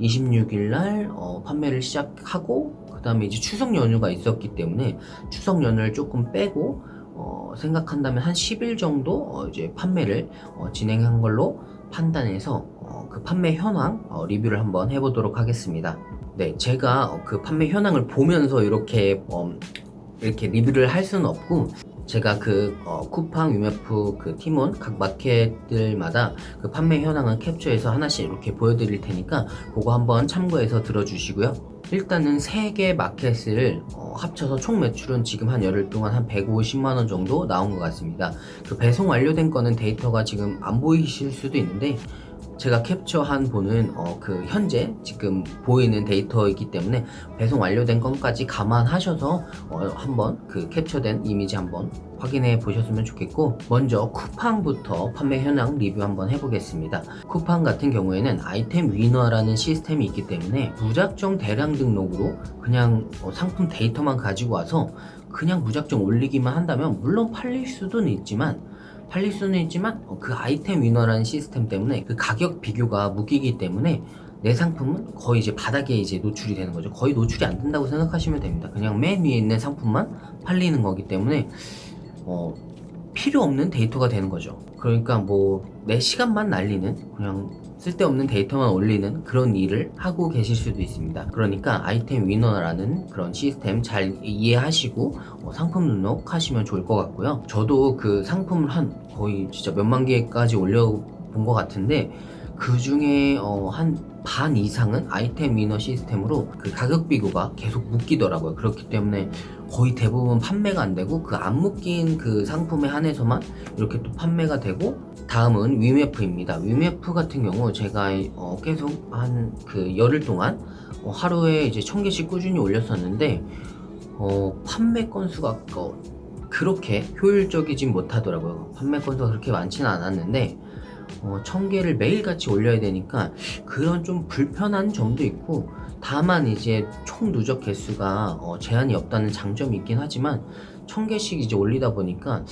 26일 날 어, 판매를 시작하고 그 다음에 이제 추석 연휴가 있었기 때문에 추석 연휴를 조금 빼고 어, 생각한다면 한 10일 정도 어, 이제 판매를 어, 진행한 걸로 판단해서 어, 그 판매 현황 어, 리뷰를 한번 해보도록 하겠습니다. 네, 제가 어, 그 판매 현황을 보면서 이렇게 어, 이렇게 리뷰를 할 수는 없고 제가 그 어, 쿠팡, 유메프 그 팀원 각 마켓들마다 그 판매 현황을 캡처해서 하나씩 이렇게 보여드릴 테니까 그거 한번 참고해서 들어주시고요. 일단은 3개 마켓을 어, 합쳐서 총 매출은 지금 한 열흘 동안 한 150만원 정도 나온 것 같습니다. 그 배송 완료된 거는 데이터가 지금 안 보이실 수도 있는데 제가 캡처한 보는 어, 그 현재 지금 보이는 데이터이기 때문에 배송 완료된 건까지 감안하셔서 어, 한번 그 캡처된 이미지 한번 확인해 보셨으면 좋겠고 먼저 쿠팡부터 판매 현황 리뷰 한번 해보겠습니다. 쿠팡 같은 경우에는 아이템 위너라는 시스템이 있기 때문에 무작정 대량 등록으로 그냥 어, 상품 데이터만 가지고 와서 그냥 무작정 올리기만 한다면 물론 팔릴 수도 있지만 팔릴 수는 있지만 어, 그 아이템 위너라는 시스템 때문에 그 가격 비교가 무기이기 때문에 내 상품은 거의 이제 바닥에 이제 노출이 되는 거죠. 거의 노출이 안 된다고 생각하시면 됩니다. 그냥 맨 위에 있는 상품만 팔리는 거기 때문에 어, 필요 없는 데이터가 되는 거죠. 그러니까 뭐 내 시간만 날리는 그냥 쓸데없는 데이터만 올리는 그런 일을 하고 계실 수도 있습니다. 그러니까 아이템 위너라는 그런 시스템 잘 이해하시고 어, 상품 등록하시면 좋을 것 같고요. 저도 그 상품을 한 거의 진짜 몇만 개까지 올려본 것 같은데 그 중에 어, 한 반 이상은 아이템 위너 시스템으로 그 가격 비교가 계속 묶이더라고요. 그렇기 때문에 거의 대부분 판매가 안 되고 그 안 묶인 그 상품에 한해서만 이렇게 또 판매가 되고 다음은 위메프입니다. 위메프 같은 경우 제가 어, 계속 한 그 열흘 동안 어, 하루에 이제 천 개씩 꾸준히 올렸었는데 어, 판매 건수가 어, 그렇게 효율적이진 못하더라고요. 판매 건수가 그렇게 많지는 않았는데 어, 천 개를 매일같이 올려야 되니까 그런 좀 불편한 점도 있고 다만 이제 총 누적 개수가 어, 제한이 없다는 장점이 있긴 하지만 천 개씩 이제 올리다 보니까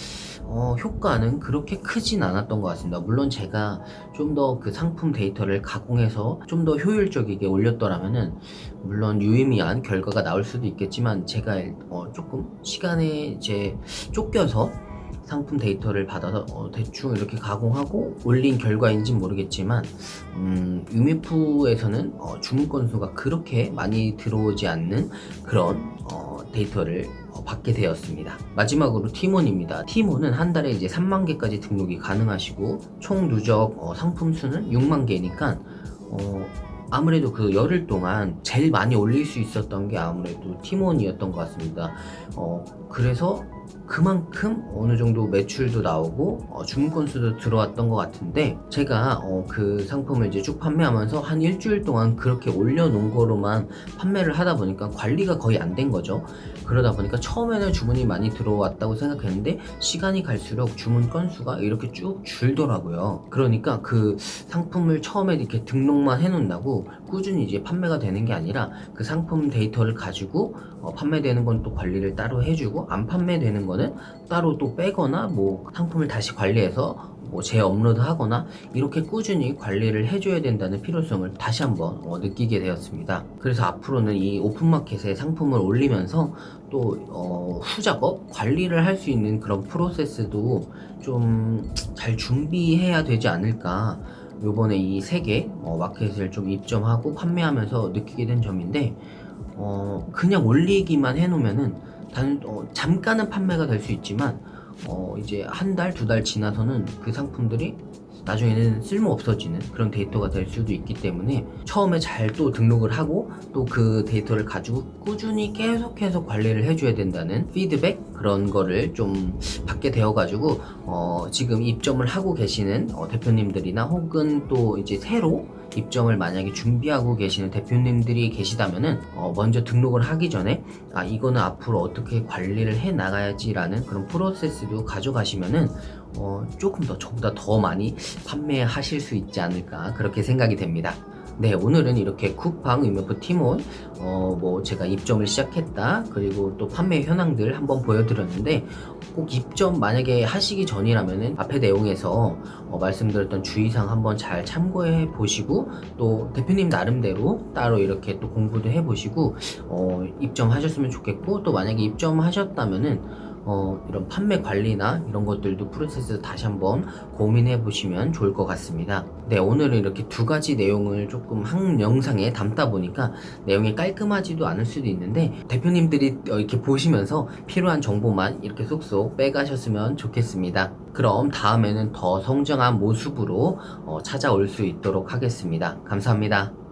어, 효과는 그렇게 크진 않았던 것 같습니다. 물론 제가 좀 더 그 상품 데이터를 가공해서 좀 더 효율적이게 올렸더라면은 물론 유의미한 결과가 나올 수도 있겠지만 제가 어, 조금 시간에 이제 쫓겨서 상품 데이터를 받아서 어, 대충 이렇게 가공하고 올린 결과인지 모르겠지만 음, 유미프에서는 어, 주문 건수가 그렇게 많이 들어오지 않는 그런 어, 데이터를 어, 받게 되었습니다. 마지막으로 티몬입니다. 티몬은 한 달에 이제 3만 개까지 등록이 가능하시고 총 누적 어, 상품 수는 6만 개니까 어, 아무래도 그 열흘 동안 제일 많이 올릴 수 있었던 게 아무래도 티몬이었던 것 같습니다. 어, 그래서 그만큼 어느 정도 매출도 나오고 어, 주문 건수도 들어왔던 것 같은데 제가 어, 그 상품을 이제 쭉 판매하면서 한 일주일 동안 그렇게 올려놓은 거로만 판매를 하다 보니까 관리가 거의 안 된 거죠. 그러다 보니까 처음에는 주문이 많이 들어왔다고 생각했는데 시간이 갈수록 주문 건수가 이렇게 쭉 줄더라고요. 그러니까 그 상품을 처음에 이렇게 등록만 해놓는다고 꾸준히 이제 판매가 되는 게 아니라 그 상품 데이터를 가지고 어, 판매되는 건 또 관리를 따로 해주고 안 판매되는 거는 따로 또 빼거나 뭐 상품을 다시 관리해서 뭐 재업로드 하거나 이렇게 꾸준히 관리를 해줘야 된다는 필요성을 다시 한번 어, 느끼게 되었습니다. 그래서 앞으로는 이 오픈마켓에 상품을 올리면서 또 어, 후작업 관리를 할 수 있는 그런 프로세스도 좀 잘 준비해야 되지 않을까. 요번에 이 세 개 마켓을 좀 입점하고 판매하면서 느끼게 된 점인데 어, 그냥 올리기만 해놓으면은 단 어, 잠깐은 판매가 될 수 있지만 어, 이제 한 달, 두 달 지나서는 그 상품들이 나중에는 쓸모 없어지는 그런 데이터가 될 수도 있기 때문에 처음에 잘 또 등록을 하고 또 그 데이터를 가지고 꾸준히 계속해서 관리를 해줘야 된다는 피드백 그런 거를 좀 받게 되어가지고 어, 지금 입점을 하고 계시는 어, 대표님들이나 혹은 또 이제 새로 입점을 만약에 준비하고 계시는 대표님들이 계시다면은 어, 먼저 등록을 하기 전에 아 이거는 앞으로 어떻게 관리를 해 나가야지라는 그런 프로세스도 가져가시면은 어, 조금 더 저보다 더 많이 판매하실 수 있지 않을까 그렇게 생각이 됩니다. 네, 오늘은 이렇게 쿠팡 의명부 팀원, 어, 뭐, 제가 입점을 시작했다, 그리고 또 판매 현황들 한번 보여드렸는데, 꼭 입점 만약에 하시기 전이라면은 앞에 내용에서 어, 말씀드렸던 주의사항 한번 잘 참고해 보시고, 또 대표님 나름대로 따로 이렇게 또 공부도 해 보시고, 어, 입점하셨으면 좋겠고, 또 만약에 입점하셨다면은, 어, 이런 판매 관리나 이런 것들도 프로세스 다시 한번 고민해 보시면 좋을 것 같습니다. 네, 오늘은 이렇게 두 가지 내용을 조금 한 영상에 담다 보니까 내용이 깔끔하지도 않을 수도 있는데 대표님들이 어, 이렇게 보시면서 필요한 정보만 이렇게 쏙쏙 빼가셨으면 좋겠습니다. 그럼 다음에는 더 성장한 모습으로 어, 찾아올 수 있도록 하겠습니다. 감사합니다.